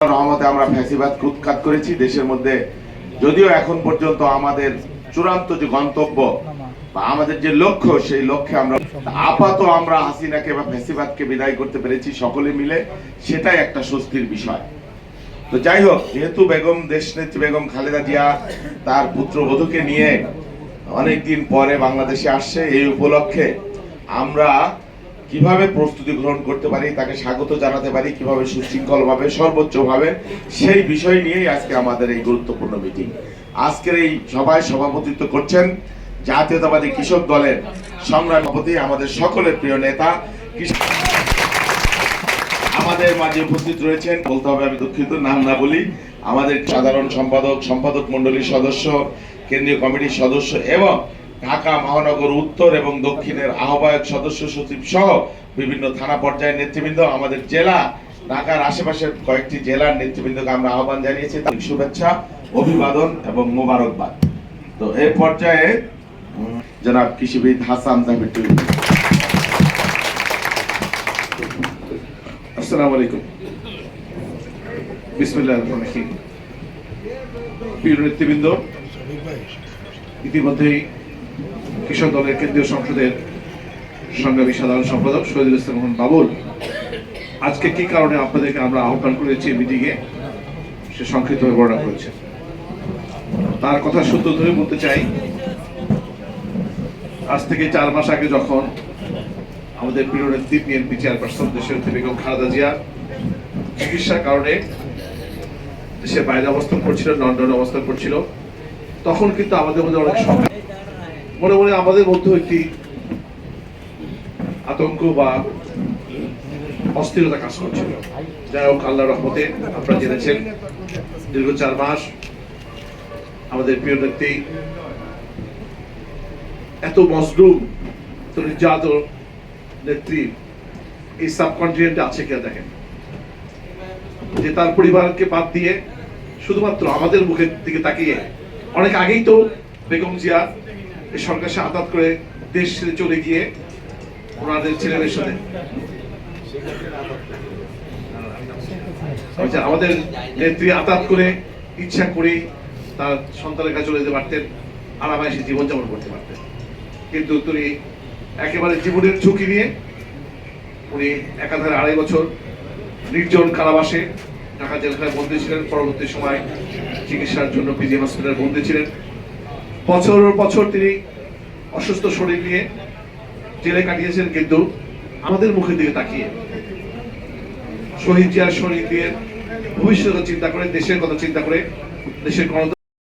রহমতে আমরা ফ্যাসিবাদ উৎখাত করেছি দেশের মধ্যে। যদিও এখন পর্যন্ত আমাদের চূড়ান্ত যে গন্তব্য বা আমাদের যে লক্ষ্য, সেই লক্ষ্যে আমরা আপাতত আমরা হাসিনাকে বা ফ্যাসিবাদকে বিদায় করতে পেরেছি সকলে মিলে, সেটাই একটা স্বস্তির বিষয়। তো যাই হোক, যেহেতু বেগম, দেশনেত্রী বেগম খালেদা জিয়া তার পুত্রবধূকে নিয়ে অনেকদিন পরে বাংলাদেশে আসছে, এই উপলক্ষে আমরা কীভাবে প্রস্তুতি গ্রহণ করতে পারি, তাকে স্বাগত জানাতে পারি, কীভাবে সুশৃঙ্খলভাবে, সর্বোচ্চভাবে, সেই বিষয় নিয়েই আজকে আমাদের এই গুরুত্বপূর্ণ মিটিং আজকের এই সভায় সভাপতিত্ব করছেন জাতীয়তাবাদী কৃষক দলের সংগ্রাম সভাপতি, আমাদের সকলের প্রিয় নেতা আমাদের মাঝে উপস্থিত রয়েছেন। বলতে হবে আমি দুঃখিত, নাম না বলি, আমাদের সাধারণ সম্পাদক সম্পাদক মন্ডলীর সদস্য, কেন্দ্রীয় কমিটির সদস্য এবং ঢাকা মহানগর উত্তর এবং দক্ষিণের আহ্বায়ক সদস্য সচিব সহ বিভিন্ন থানা পর্যায়ের নেতৃবৃন্দ, আমাদের জেলা, ঢাকার আশেপাশের কয়েকটি জেলার নেতৃবৃন্দকে আমরা আহ্বান জানিয়েছি। তাদের শুভেচ্ছা, অভিবাদন এবং মোবারকবাদ। তো এই পর্যায়ে জনাব কৃষিবিদ হাসান জাহিদ আসসালামু আলাইকুম। প্রিয় নেতৃবৃন্দ, ইতিমধ্যেই কৃষক দলের কেন্দ্রীয় সংসদের সংগ্রামী সাধারণ সম্পাদক শহীদুল ইসলাম বাবুল। আজকে কি কারণে আপনাদেরকে আমরা আহ্বান করেছি মিটিংয়ে সে সংক্ষিপ্তভাবে বর্ণনা করেছে। তার কথা সূত্র ধরে বলতে চাই, আজ থেকে চার মাস আগে যখন আমাদের প্রিয় নেত্রী বিএনপি চেয়ারপারসন দেশের বেগম খালেদা জিয়া চিকিৎসার কারণে দেশের বাইরে অবস্থান করছিল, লন্ডনে অবস্থান করছিল, তখন কিন্তু আমাদের মধ্যে অনেক সংখ্যা মনে মনে আমাদের মধ্যে একটি আতঙ্ক বা অস্থিরতা কাজ করছিল। যাই হোক, আল্লাহ রহমতে আপনারা জেনেছেন, দীর্ঘ চার মাস আমাদের প্রিয় নেত্রী এত মজলুম এত নির্যাতন নেত্রী এই সাবকন্টিনেন্টে আছে কিনা দেখেন। যে তার পরিবারকে বাদ দিয়ে শুধুমাত্র আমাদের মুখের দিকে তাকিয়ে, অনেক আগেই তো বেগম জিয়া সরকার আঘাত করে দেশ ছেড়ে চলে গিয়ে ওনাদের ছেলেমেয়ের সাথে। আচ্ছা, আমাদের নেত্রী আঘাত করে ইচ্ছা করে তার সন্তানের কাছে চলে যেতে পারতেন আরামায় জীবনযাপন করতে পারতেন। কিন্তু তিনি একেবারে জীবনের ঝুঁকি নিয়ে উনি একাধারে আড়াই বছর নির্জন কারাবাসে ঢাকা জেলখানায় বন্দী ছিলেন। পরবর্তী সময় চিকিৎসার জন্য পিজি হসপিটালে বন্দী ছিলেন। বছর বছর তিনি অসুস্থ শরীর নিয়ে জেলে কাটিয়েছেন, কিন্তু আমাদের মুখের দিকে তাকিয়ে শহীদ জিয়ার শরীর দিয়ে ভবিষ্যতের চিন্তা করে, দেশের কথা চিন্তা করে, দেশের গণতন্ত্র